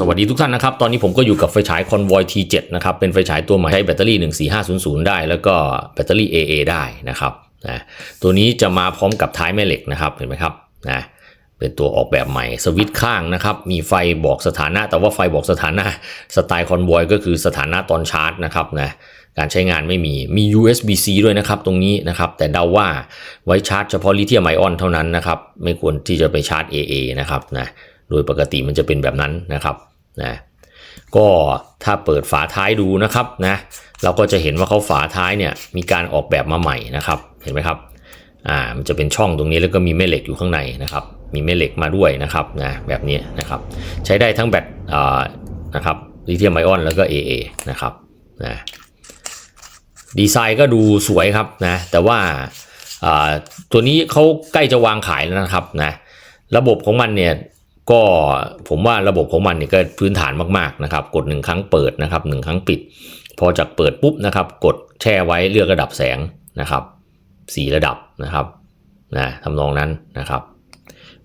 สวัสดีทุกท่านนะครับ ตอนนี้ผมก็อยู่กับไฟฉาย Convoy T7 นะครับ เป็นไฟฉายตัวใหม่ใช้แบตเตอรี่ 14500 ได้ แล้วก็แบตเตอรี่ AA ได้นะครับนะตัวนี้จะมาพร้อมกับท้ายแม่เหล็กนะครับ เห็นไหมครับนะเป็นตัวออกแบบใหม่ สวิตช์ข้างนะครับ มีไฟบอกสถานะ แต่ว่าไฟบอกสถานะ สไตล์ Convoy ก็คือสถานะตอนชาร์จนะครับนะการใช้งานไม่มี มี USB-C ด้วยนะครับตรงนี้นะครับ แต่เดาว่าไว้ชาร์จเฉพาะลิเธียมไอออนเท่านั้นนะครับ ไม่ควรที่จะไปชาร์จ AA นะครับนะ โดยปกติมันจะเป็นแบบนั้นนะครับนะก็ถ้าเปิดฝาท้ายดูนะครับนะเราก็จะเห็นว่าเขาฝาท้ายเนี่ยมีการออกแบบมาใหม่นะครับเห็นไหมครับอ่ามันจะเป็นช่องตรงนี้แล้วก็มีแม่เหล็กอยู่ข้างในนะครับมีแม่เหล็กมาด้วยนะครับนะแบบนี้นะครับใช้ได้ทั้งแบตอ่านะครับลิเธียมไอออนแล้วก็ AA นะครับนะดีไซน์ก็ดูสวยครับนะแต่ว่าอ่าตัวนี้เขาใกล้จะวางขายแล้วนะครับนะระบบของมันเนี่ย ก็ผมว่าระบบของมันเนี่ยก็พื้นฐานมากๆนะครับ กดหนึ่งครั้งเปิดนะครับหนึ่งครั้งปิด พอจากเปิดปุ๊บนะครับ กดแช่ไว้เลือกระดับแสงนะครับสีระดับนะครับนะทำนองนั้นนะครับ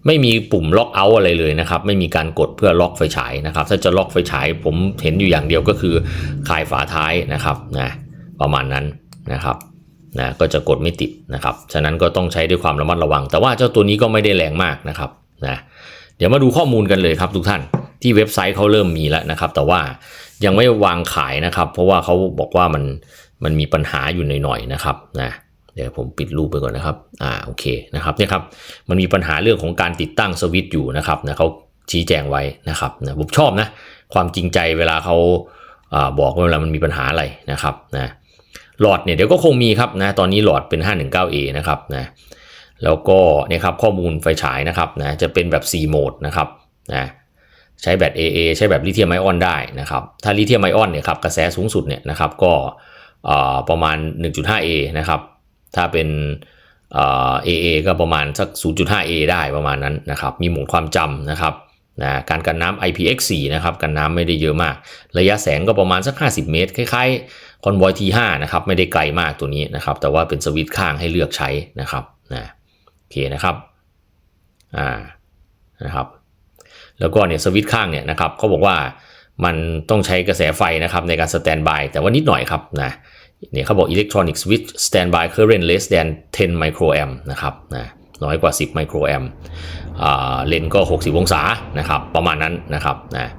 ไม่มีปุ่มล็อกเอาท์อะไรเลยนะครับ ไม่มีการกดเพื่อล็อกไฟฉายนะครับ ถ้าจะล็อกไฟฉายผมเห็นอยู่อย่างเดียวก็คือคลายฝาท้ายนะครับนะประมาณนั้นนะครับนะก็จะกดไม่ติดนะครับ ฉะนั้นก็ต้องใช้ด้วยความระมัดระวัง แต่ว่าเจ้าตัวนี้ก็ไม่ได้แรงมากนะครับนะ เดี๋ยวมาดูข้อมูลกันเลยครับทุกท่านที่เว็บไซต์เขาเริ่มมีแล้วนะครับ แต่ว่ายังไม่วางขายนะครับ เพราะว่าเขาบอกว่ามันมันมีปัญหาอยู่หน่อยๆนะครับนะเดี๋ยวผมปิดรูปไปก่อนนะครับอ่าโอเคนะครับเนี่ยครับมันมีปัญหาเรื่องของการติดตั้งสวิตช์อยู่นะครับนะเขาชี้แจงไว้นะครับนะผมชอบนะความจริงใจเวลาเขาอาบอกว่าเวลามันมีปัญหาอะไรนะครับนะหลอดเนี่ยเดี๋ยวก็คงมีครับนะตอนนี้หลอดเป็น 519A นะครับนะ แล้วก็เนี่ยครับข้อมูลไฟฉายนะครับนะจะเป็นแบบ 4 โหมดนะครับนะใช้แบต AA ใช้แบบลิเธียมไอออนได้นะครับ ถ้าลิเธียมไอออนเนี่ยครับกระแสสูงสุดเนี่ยนะครับก็อ่าประมาณ 1.5A นะครับ ถ้าเป็นเอ่อ AA ก็ประมาณสัก 0.5A ได้ประมาณนั้นนะครับ มีหมดความจำนะครับนะการกันน้ำ IPX4 นะครับ กันน้ำไม่ได้เยอะมาก ระยะแสงก็ประมาณสัก 50 เมตร คล้ายๆ Convoy T5 นะครับ ไม่ได้ไกลมากตัวนี้นะครับ แต่ว่าเป็นสวิตช์ข้างให้เลือกใช้นะครับนะ เคนะครับอ่านะครับแล้วก็เนี่ยสวิตช์ข้างเนี่ยนะครับเขาบอกว่ามันต้องใช้กระแสไฟนะครับในการสแตนบายแต่ว่านิดหน่อยครับนะเนี่ยเขาบอก electronic switch standby current less than 10 microamp นะครับนะน้อยกว่า 10 microamp อ่าเลนก็ 60 องศานะครับประมาณนั้นนะครับนะ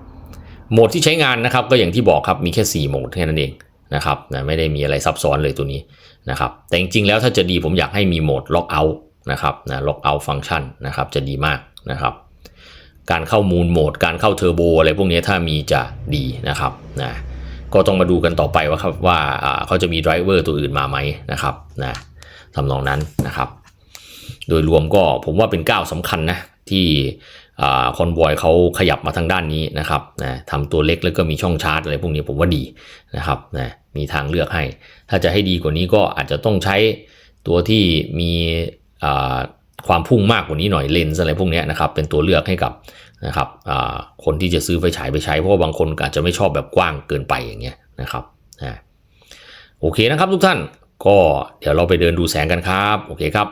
โหมดที่ใช้งานนะครับก็อย่างที่บอกครับมีแค่ 4 โหมดแค่นั้นเองนะครับนะไม่ได้มีอะไรซับซ้อนเลยตัวนี้นะครับแต่จริงๆแล้วถ้าจะดีผมอยากให้มีโหมด lock out นะครับนะ lock out function นะครับจะดีมากนะครับ การเข้ามูลโหมด การเข้าเทอร์โบอะไรพวกนี้ถ้ามีจะดีนะครับนะก็ต้องมาดูกันต่อไปว่าครับว่าเขาจะมีไดรเวอร์ตัวอื่นมาไหมนะครับนะทำนองนั้นนะครับ โดยรวมก็ผมว่าเป็นก้าวสำคัญนะที่คอนวอยเขาขยับมาทางด้านนี้นะครับนะทำตัวเล็กแล้วก็มีช่องชาร์จอะไรพวกนี้ผมว่าดีนะครับนะมีทางเลือกให้ ถ้าจะให้ดีกว่านี้ก็อาจจะต้องใช้ตัวที่มี ความพุ่งมากกว่านี้หน่อยเลนส์อะไรพวกนี้นะครับเป็นตัวเลือกให้กับนะครับคนที่จะซื้อไฟฉายไปใช้เพราะว่าบางคนอาจจะไม่ชอบแบบกว้างเกินไปอย่างเงี้ยนะครับโอเคนะครับทุกท่านก็เดี๋ยวเราไปเดินดูแสงกันครับ โอเคครับ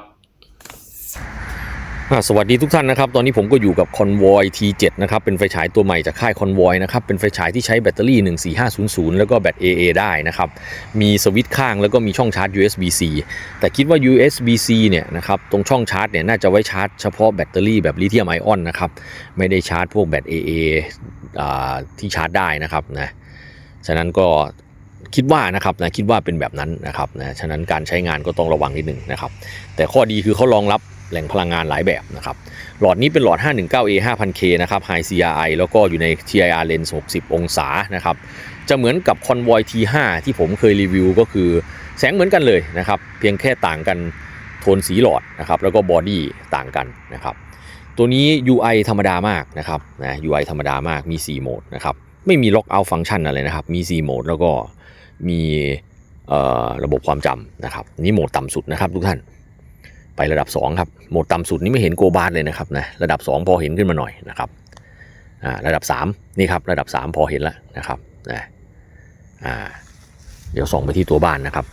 สวัสดีทุกท่านนะครับ ตอนนี้ผมก็อยู่กับ Convoy T7 นะครับ เป็นไฟฉายตัวใหม่จากค่าย Convoy นะครับ เป็นไฟฉายที่ใช้แบตเตอรี่ 14500 แล้วก็แบต AA ได้นะครับ มีสวิตช์ข้างแล้วก็มีช่องชาร์จ USB-C แต่คิดว่า USB-C เนี่ยนะครับ ตรงช่องชาร์จเนี่ยน่าจะไว้ชาร์จเฉพาะแบตเตอรี่แบบลิเธียมไอออนนะครับ ไม่ได้ชาร์จพวกแบต AA อ่าที่ชาร์จได้นะครับนะ ฉะนั้นก็คิดว่านะครับนะคิดว่าเป็นแบบนั้นนะครับนะฉะนั้นการใช้งานก็ต้องระวังนิดหนึ่งนะครับ แต่ข้อดีคือเขารองรับ แหล่งพลังงานหลายแบบนะครับหลอดนี้เป็นหลอด 519A 5000K นะครับ High CRI แล้วก็อยู่ใน TIR lens 60 องศานะครับจะเหมือนกับ Convoy T5 ที่ผมเคยรีวิวก็คือแสงเหมือนกันเลยนะครับ เพียงแค่ต่างกันโทนสีหลอดนะครับแล้วก็บอดี้ต่างกันนะครับตัวนี้ UI ธรรมดามากนะครับนะ UI ธรรมดามากมี 4 โหมดนะครับไม่มี lock out function อะไรนะครับ มี 4 โหมดแล้วก็มีระบบความจำนะครับนี่โหมดต่ำสุดนะครับทุกท่าน ไประดับ 2 ครับ โหมดต่ำสุดนี่ไม่เห็นโกบาร์เลยนะครับนะระดับ 2 พอเห็นขึ้นมาหน่อยนะครับอ่าระดับ 3 นี่ครับระดับ 3 พอเห็นแล้วนะครับนะอ่าเดี๋ยวส่องไปที่ตัวบ้านนะครับ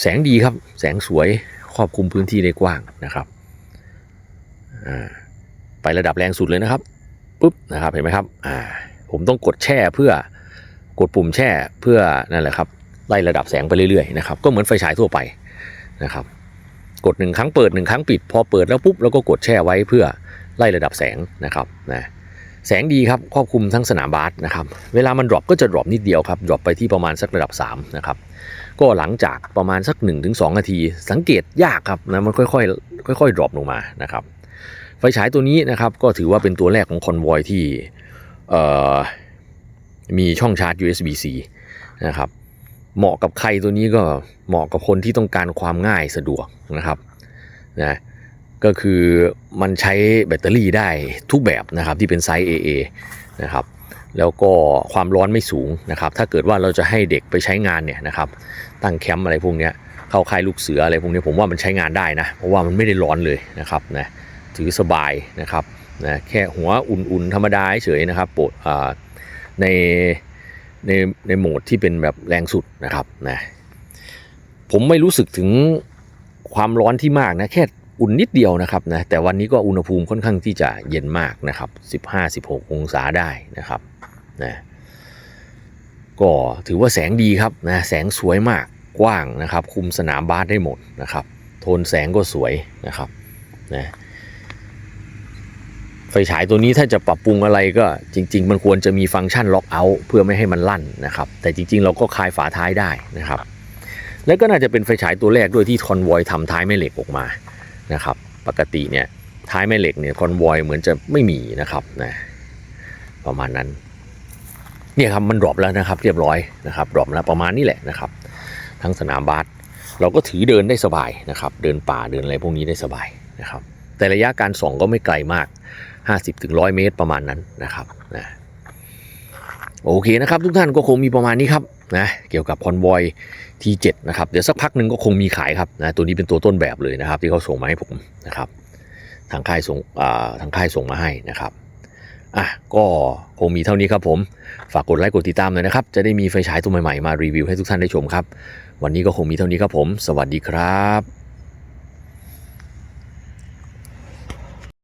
แสงดีครับแสงสวยครอบคลุมพื้นที่ได้กว้างนะครับอ่าไประดับแรงสุดเลยนะครับปุ๊บนะครับเห็นไหมครับอ่าผมต้องกดแช่เพื่อกดปุ่มแช่เพื่อนั่นแหละครับไล่ระดับแสงไปเรื่อยๆนะครับก็เหมือนไฟฉายทั่วไปนะครับ กดหนึ่งครั้งเปิดหนึ่งครั้งปิด พอเปิดแล้วปุ๊บเราก็กดแช่ไว้เพื่อไล่ระดับแสงนะครับนะแสงดีครับครอบคลุมทั้งสนามบาสนะครับเวลามันดรอปก็จะดรอปนิดเดียวครับดรอปไปที่ประมาณสักระดับ3นะครับก็หลังจากประมาณสัก 1-2 นาที สังเกตยากครับนะมันค่อยๆค่อยๆดรอปลงมานะครับไฟฉายตัวนี้นะครับก็ถือว่าเป็นตัวแรกของคอนวอยที่มีช่องชาร์จ USB-C นะครับ เหมาะกับใครตัวนี้ก็เหมาะกับคนที่ต้องการความง่ายสะดวกนะครับนะก็คือมันใช้แบตเตอรี่ได้ทุกแบบนะครับที่เป็นไซส์ AA นะครับแล้วก็ความร้อนไม่สูงนะครับถ้าเกิดว่าเราจะให้เด็กไปใช้งานเนี่ยนะครับตั้งแคมป์อะไรพวกนี้เข้าค่ายลูกเสืออะไรพวกนี้ผมว่ามันใช้งานได้นะเพราะว่ามันไม่ได้ร้อนเลยนะครับนะถือสบายนะครับนะแค่หัวอุ่นๆธรรมดาเฉยนะครับโปรดอ่าใน ในในโหมดที่เป็นแบบแรงสุดนะครับนะผมไม่รู้สึกถึงความร้อนที่มากนะแค่อุ่นนิดเดียวนะครับนะแต่วันนี้ก็อุณหภูมิค่อนข้างที่จะเย็นมากนะครับ 15-16 องศาได้นะครับนะก็ถือว่าแสงดีครับนะแสงสวยมากกว้างนะครับ คุมสนามบาสได้หมดนะครับ โทนแสงก็สวยนะครับนะ ไฟฉายตัวนี้ถ้าจะปรับปรุงอะไรก็จริง ๆ มันควรจะมีฟังก์ชันล็อกเอาท์เพื่อไม่ให้มันลั่นนะครับ แต่จริง ๆ เราก็คลายฝาท้ายได้นะครับ และก็น่าจะเป็นไฟฉายตัวแรกด้วยที่คอนวอยทำท้ายแม่เหล็กออกมานะครับ ปกติเนี่ยท้ายแม่เหล็กเนี่ยคอนวอยเหมือนจะไม่มีนะครับนะประมาณนั้นเนี่ยครับมันดรอปแล้วนะครับ เรียบร้อยนะครับดรอปแล้วประมาณนี้แหละนะครับ ทั้งสนามบาสเราก็ถือเดินได้สบายนะครับ เดินป่าเดินอะไรพวกนี้ได้สบายนะครับ แต่ระยะการส่องก็ไม่ไกลมาก 50ถึง100เมตรประมาณนั้นนะครับนะโอเคนะครับทุกท่านก็คงมีประมาณนี้ครับนะเกี่ยวกับคอนวอย T7 นะครับเดี๋ยวสักพักหนึ่งก็คงมีขายครับนะตัวนี้เป็นตัวต้นแบบเลยนะครับ ที่เขาส่งมาให้ผมนะครับ ทางค่ายส่งทางค่ายส่งมาให้นะครับอะก็คงมีเท่านี้ครับผม ฝากกดไลค์กดติดตามหน่อยนะครับ จะได้มีไฟฉายตัวใหม่ๆมารีวิวให้ทุกท่านได้ชมครับ วันนี้ก็คงมีเท่านี้ครับผม สวัสดีครับ